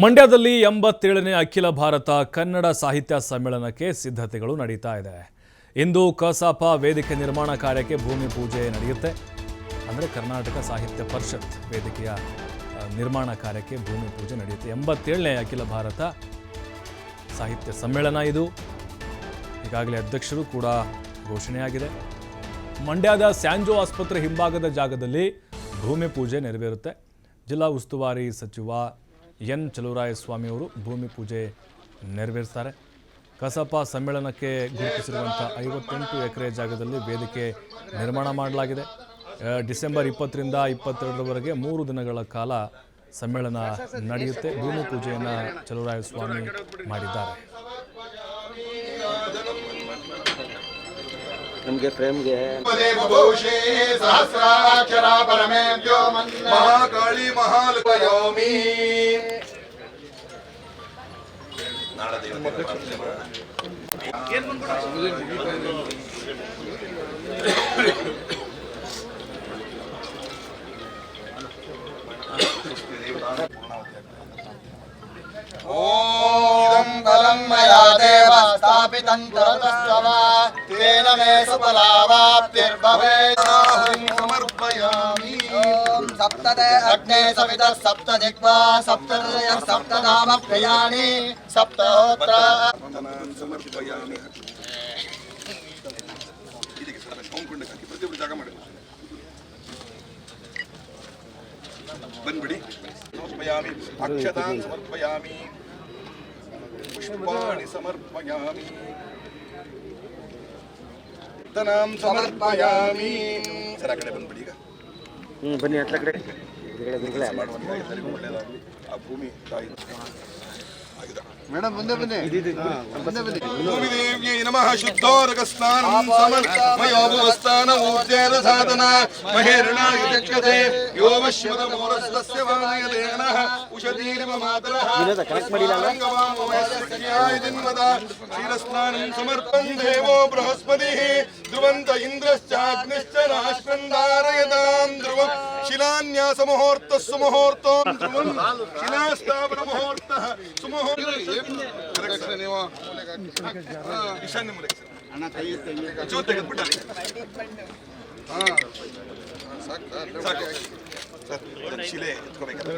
ಮಂಡ್ಯದಲ್ಲಿ ಎಂಬತ್ತೇಳನೇ ಅಖಿಲ ಭಾರತ ಕನ್ನಡ ಸಾಹಿತ್ಯ ಸಮ್ಮೇಳನಕ್ಕೆ ಸಿದ್ಧತೆಗಳು ನಡೀತಾ ಇದೆ. ಇಂದು ಕಸಾಪ ವೇದಿಕೆ ನಿರ್ಮಾಣ ಕಾರ್ಯಕ್ಕೆ ಭೂಮಿ ಪೂಜೆ ನಡೆಯುತ್ತೆ. ಅಂದರೆ ಕರ್ನಾಟಕ ಸಾಹಿತ್ಯ ಪರಿಷತ್ ವೇದಿಕೆಯ ನಿರ್ಮಾಣ ಕಾರ್ಯಕ್ಕೆ ಭೂಮಿ ಪೂಜೆ ನಡೆಯುತ್ತೆ. ಎಂಬತ್ತೇಳನೇ ಅಖಿಲ ಭಾರತ ಸಾಹಿತ್ಯ ಸಮ್ಮೇಳನ ಇದು. ಈಗಾಗಲೇ ಅಧ್ಯಕ್ಷರು ಕೂಡ ಘೋಷಣೆಯಾಗಿದೆ. ಮಂಡ್ಯದ ಸ್ಯಾಂಜೋ ಆಸ್ಪತ್ರೆ ಹಿಂಭಾಗದ ಜಾಗದಲ್ಲಿ ಭೂಮಿ ಪೂಜೆ ನೆರವೇರುತ್ತೆ. ಜಿಲ್ಲಾ ಉಸ್ತುವಾರಿ ಸಚಿವ ಎನ್ ಚಲುವರಾಯಸ್ವಾಮಿ ಅವರು ಭೂಮಿ ಪೂಜೆ ನೆರವೇರಿಸ್ತಾರೆ. ಕಸಾಪ ಸಮ್ಮೇಳನಕ್ಕೆ ಗುರುತಿಸಿರುವಂಥ ಐವತ್ತೆಂಟು ಎಕರೆ ಜಾಗದಲ್ಲಿ ವೇದಿಕೆ ನಿರ್ಮಾಣ ಮಾಡಲಾಗಿದೆ. ಡಿಸೆಂಬರ್ ಇಪ್ಪತ್ತರಿಂದ ಇಪ್ಪತ್ತೆರಡರವರೆಗೆ ಮೂರು ದಿನಗಳ ಕಾಲ ಸಮ್ಮೇಳನ ನಡೆಯುತ್ತೆ. ಭೂಮಿ ಪೂಜೆಯನ್ನು ಚಲುವರಾಯಸ್ವಾಮಿ ಮಾಡಿದ್ದಾರೆ. ನಮಗೆ ಫ್ರೇಮ್ಗೆ ದೇವಭೂಷೇ ಸಹಸ್ರಾಕ್ಷರ ಪರಮೇಭ್ಯೋ ಮಹಾಕಾಳಿ ಮಹಾಲಯೋಮಿ ಓಂ ಸ್ಥಾಪಿತಂ ತರತಸ್ತವ ತೇನ ಮೇ ಸುಫಲಾವಾಪ್ತಿರ್ಭವೇತ್ ಸಮರ್ಪಯಾಮಿ ಓಂ ಸಪ್ತದೆ ಅಗ್ನೇ ಸವಿತ ಸಪ್ತ ದಿಗ್ವಾ ಸಪ್ತರ್ಯ ಸಪ್ತನಾಮ ಪ್ರಿಯಾಣಿ ಸಪ್ತಹೋತ್ರ ಸಮರ್ಪಯಾಮಿ ಇದಕ್ಕೆ ಸರ್ ಕೊಂಡ್ಕೊಂಡೆ ಹಾಕಿ ಪ್ರತಿಯೊಬ್ಬರು ಜಾಗ ಮಾಡಿ ಬಂದ್ಬಿಡಿ ಸಮರ್ಪಯಾಮಿ ಅಕ್ಷತಾನ್ ಸಮರ್ಪಯಾಮಿ पुष्पाणि समर्पयामि धनां समर्पयामि जरा कडे पण बडी का बनी आतल्याकडे इकडे इकडे आ भूमी ताई ಮೇಡಮ್ ಮುಂದೆ ಬನ್ನಿ ಮುಂದೆ ಬನ್ನಿ ಭೂಮಿದೇವ್ಯೈ ನಮಃ ಶುದ್ಧೋರಕ ಸ್ನಾನಂ ಸಮರ್ಪಯೋಪವಸ್ಥಾನ ಊರ್ಜೇನ ಸಾಧನ ಮಹೇರ್ಣಾಯ ಚಕ್ಷತೆ ಯೋ ವಶ್ಯದ ಮೂರಸ್ತಸ್ಯ ವಾಯದೇನಃ ಉಷಧೀರಿವ ಮಾತರಃ ಕನೆಕ್ಟ್ ಮಾಡಿಲ್ಲ ಅಲ್ಲ? ಕ್ಷೀರಸ್ನಾನಂ ಸಮರ್ಪನ್ ದೇವೋ ಬೃಹಸ್ಪತಿಃ ಧ್ರುವಂತ ಇಂದ್ರಶ್ಚಾಗ್ನಿಶ್ಚ ರಾಷ್ಟ್ರಂಧಾರಯತಾಂ ಧ್ರುವಂ ಶಿಲಾನ್ಯಾಸ ಮುಹೂರ್ತ ಸುಮುಹೂರ್ತ ಶಿಲಾಸ್ಥಾಪನ ಮುಹೂರ್ತ ಸುಮುಹೂರ್ತ ನೀವು ಈಶಾನ್ಯ ಇರಿ ಸರ್. ಚೂರು ತೆಗೆದ್ಬಿಟ್ಟು ಅಲ್ಲಿ. ಸಾಕು. ಸರ್, ಇದನ್ನ ಶಿಲೆ ಎತ್ಕೋಬೇಕಲ್ಲ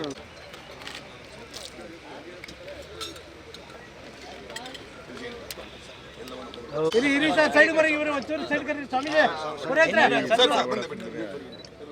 ಸರ್ ಸರ್ ಬಂದೆ ಬಿಡಿ ಜೈನ್